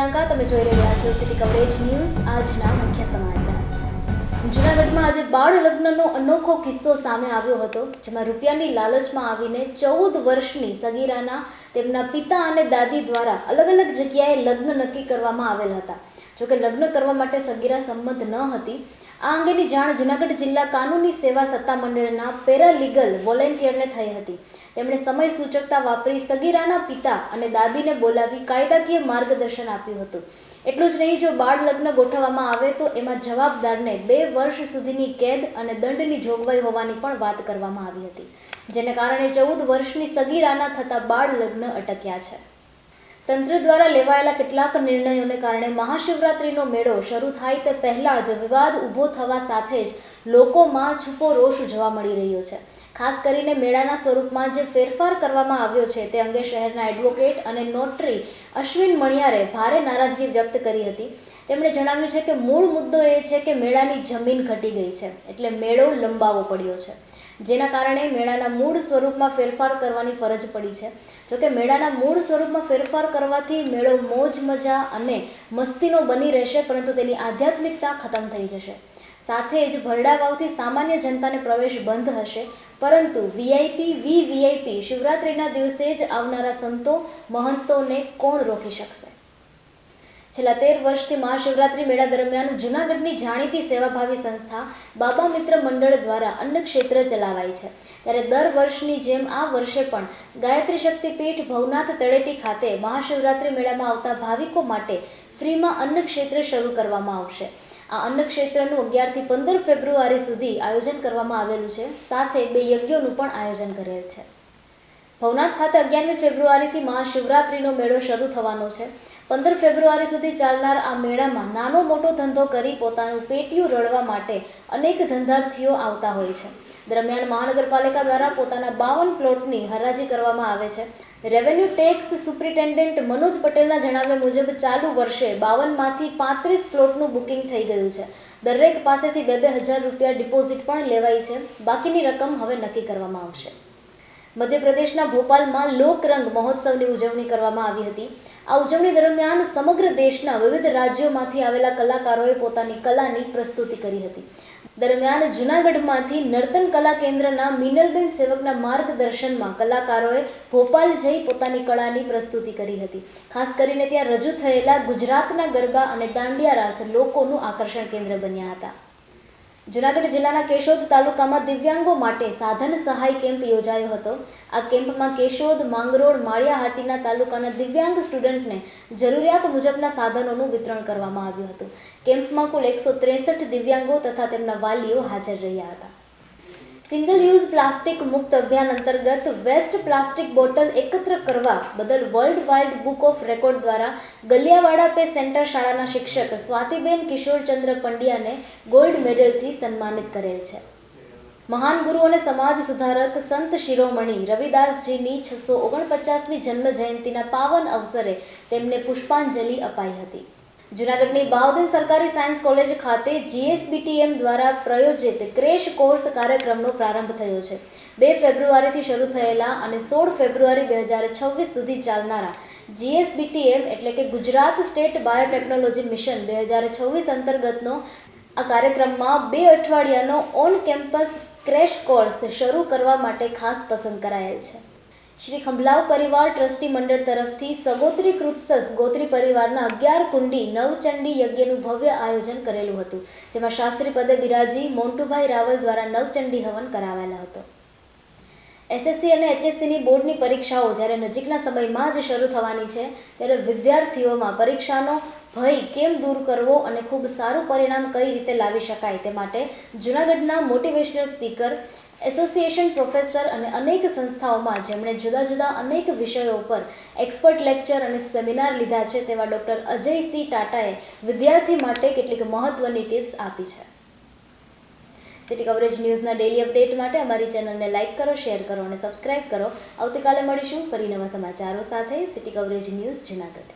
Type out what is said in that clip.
પ્રિಯಾಂકા તમે જોઈ રહ્યા છો સિટી કવરેજ ન્યૂઝ. આજના મુખ્ય સમાચાર. જૂનાગઢમાં આજે બાળ લગ્નનો અનોખો કિસ્સો સામે આવ્યો હતો, જેમાં રૂપિયાની લાલચમાં આવીને ચૌદ વર્ષની સગીરાના તેમના પિતા અને દાદી દ્વારા અલગ અલગ જગ્યાએ લગ્ન નક્કી કરવામાં આવેલ હતા. જોકે લગ્ન કરવા માટે સગીરા સંમત ન હતી, આ અંગેની જાણ જૂનાગઢ જિલ્લા કાનૂની સેવા સત્તા મંડળના પેરાલીગલ વોલેન્ટિયરને થઈ હતી. તેમણે સમય સૂચકતા વાપરી સગીરાના પિતા અને દાદીને બોલાવી કાયદાકીય માર્ગદર્શન આપ્યું હતું. એટલું જ નહીં, જો બાળ લગ્ન ગોઠવવામાં આવે તો એમાં જવાબદારને બે વર્ષ સુધીની કેદ અને દંડની જોગવાઈ હોવાની પણ વાત કરવામાં આવી હતી, જેને કારણે ચૌદ વર્ષની સગીરાના થતા બાળ લગ્ન અટક્યા છે. તંત્ર દ્વારા લેવાયેલા કેટલાક નિર્ણયોને કારણે મહાશિવરાત્રિનો મેળો શરૂ થાય તે પહેલાં જ વિવાદ ઊભો થવા સાથે જ લોકોમાં છૂપો રોષ જોવા મળી રહ્યો છે. ખાસ કરીને મેળાના સ્વરૂપમાં જે ફેરફાર કરવામાં આવ્યો છે તે અંગે શહેરના એડવોકેટ અને નોટરી અશ્વિન મણિયારે ભારે નારાજગી વ્યક્ત કરી હતી. તેમણે જણાવ્યું છે કે મૂળ મુદ્દો એ છે કે મેળાની જમીન ઘટી ગઈ છે એટલે મેળો લંબાવવો પડ્યો છે. જેના કારણે મેળાના મૂળ સ્વરૂપમાં ફેરફાર કરવાની ફરજ પડી છે. જોકે મેળાના મૂળ સ્વરૂપમાં ફેરફાર કરવાથી મેળો મોજ મજા અને મસ્તીનો બની રહેશે, પરંતુ તેની આધ્યાત્મિકતા ખતમ થઈ જશે. સાથે જ ભરડા વાવથી સામાન્ય જનતાને પ્રવેશ બંધ હશે. પરંતુ વીઆઈપી વી વીઆઈપી શિવરાત્રિના દિવસે જ આવનારા સંતો, મહંતોને કોણ રોકી શકશે? છેલ્લા તેર વર્ષથી મહાશિવરાત્રિ મેળા દરમિયાન જૂનાગઢની જાણીતી સેવાભાવી સંસ્થા બાબા મિત્ર મંડળ દ્વારા અન્ન ક્ષેત્ર ચલાવાય છે. ત્યારે દર વર્ષની જેમ આ વર્ષે પણ ગાયત્રી શક્તિપીઠ ભવનાથ તળેટી ખાતે મહાશિવરાત્રિ મેળામાં આવતા ભાવિકો માટે ફ્રીમાં અન્ન ક્ષેત્ર શરૂ કરવામાં આવશે. આ અન્ન ક્ષેત્રનું અગિયારથી પંદર ફેબ્રુઆરી સુધી આયોજન કરવામાં આવેલું છે. સાથે બે યજ્ઞોનું પણ આયોજન કરેલ છે. ભવનાથ ખાતે અગિયારમી ફેબ્રુઆરીથી મહાશિવરાત્રિનો મેળો શરૂ થવાનો છે. પંદર ફેબ્રુઆરી સુધી ચાલનાર આ મેળામાં નાનો મોટો ધંધો કરી પોતાનું પેટીયું રળવા માટે અનેક ધંધાર્થીઓ આવતા હોય છે. દરમિયાન મહાનગરપાલિકા દ્વારા પોતાના બાવન પ્લોટની હરાજી કરવામાં આવે છે. રેવન્યુ ટેક્સ સુપ્રિન્ટેન્ડન્ટ મનોજ પટેલના જણાવ્યા મુજબ ચાલુ વર્ષે બાવનમાંથી પાંત્રીસ પ્લોટનું બુકિંગ થઈ ગયું છે. દરેક પાસેથી બે બે હજાર રૂપિયા ડિપોઝિટ પણ લેવાઈ છે. બાકીની રકમ હવે નક્કી કરવામાં આવશે. મધ્યપ્રદેશના ભોપાલમાં લોકરંગ મહોત્સવની ઉજવણી કરવામાં આવી હતી. આ ઉજવણી દરમિયાન સમગ્ર દેશના વિવિધ રાજ્યોમાંથી આવેલા કલાકારોએ પોતાની કલાની પ્રસ્તુતિ કરી હતી. દરમિયાન જૂનાગઢમાંથી નર્તન કલા કેન્દ્રના મિનલબેન સેવકના માર્ગદર્શનમાં કલાકારોએ ભોપાલ જઈ પોતાની કળાની પ્રસ્તુતિ કરી હતી. ખાસ કરીને ત્યાં રજૂ થયેલા ગુજરાતના ગરબા અને દાંડિયા રાસ લોકોનું આકર્ષણ કેન્દ્ર બન્યા હતા. જૂનાગઢ જિલ્લાના કેશોદ તાલુકામાં દિવ્યાંગો માટે સાધન સહાય કેમ્પ યોજાયો હતો. આ કેમ્પમાં કેશોદ, માંગરોળ, માળિયાહાટીના તાલુકાના દિવ્યાંગ સ્ટુડન્ટને જરૂરિયાત મુજબના સાધનોનું વિતરણ કરવામાં આવ્યું હતું. કેમ્પમાં કુલ એકસો ત્રેસઠ દિવ્યાંગો તથા તેમના વાલીઓ હાજર રહ્યા હતા. સિંગલ યુઝ પ્લાસ્ટિક મુક્ત અભિયાન અંતર્ગત વેસ્ટ પ્લાસ્ટિક બોટલ એકત્ર કરવા બદલ world wild book of record દ્વારા ગલિયાવાડા પે સેન્ટર શાળાના શિક્ષક સ્વાતિબેન કિશોરચંદ્ર પંડ્યાને ગોલ્ડ મેડલથી સન્માનિત કરેલ છે. મહાન ગુરુ અને સમાજ સુધારક સંત શિરોમણી રવિદાસજીની છસો ઓગણપચાસમી જન્મ જયંતિના પાવન અવસરે તેમને પુષ્પાંજલિ અપાઈ હતી. જૂનાગઢની બાવદન સરકારી સાયન્સ કોલેજ ખાતે જીએસબીટીએમ દ્વારા પ્રયોજિત ક્રેશ કોર્સ કાર્યક્રમનો પ્રારંભ થયો છે. બે ફેબ્રુઆરીથી શરૂ થયેલા અને સોળ ફેબ્રુઆરી બે હજાર છવ્વીસ સુધી ચાલનારા જીએસબીટીએમ એટલે કે ગુજરાત સ્ટેટ બાયોટેકનોલોજી મિશન બે હજાર છવ્વીસ અંતર્ગતનો આ કાર્યક્રમમાં બે અઠવાડિયાનો ઓન કેમ્પસ ક્રેશ કોર્સ શરૂ કરવા માટે ખાસ પસંદ કરાયેલ છે. શ્રી ખંભલાવ પરિવાર ટ્રસ્ટી મંડળ તરફથી સગોત્રી કૃત્સસ ગોત્રી પરિવારના અગિયાર કુંડી નવચંડી યજ્ઞનું ભવ્ય આયોજન કરેલું હતું, જેમાં શાસ્ત્રી પદે બિરાજી મોન્ટુભાઈ રાવલ દ્વારા નવચંડી હવન કરાવેલા હતો. એસએસસી અને એચએસસીની બોર્ડની પરીક્ષાઓ જ્યારે નજીકના સમયમાં જ શરૂ થવાની છે, ત્યારે વિદ્યાર્થીઓમાં પરીક્ષાનો ભય કેમ દૂર કરવો અને ખૂબ સારું પરિણામ કઈ રીતે લાવી શકાય તે માટે જૂનાગઢના મોટિવેશનલ સ્પીકર એસોસિએશન પ્રોફેસર અને અનેક સંસ્થાઓમાં જેમણે જુદા જુદા અનેક વિષયો પર એક્સપર્ટ લેક્ચર અને સેમિનાર લીધા છે તેવા ડૉક્ટર અજય સી ટાટાએ વિદ્યાર્થી માટે કેટલીક મહત્વની ટિપ્સ આપી છે. સિટી કવરેજ ન્યૂઝના ડેલી અપડેટ માટે અમારી ચેનલને લાઇક કરો શેર કરો અને સબસ્ક્રાઇબ કરો. આવતીકાલે મળીશું ફરી નવા સમાચારો સાથે સિટી કવરેજ ન્યૂઝ જૂનાગઢ.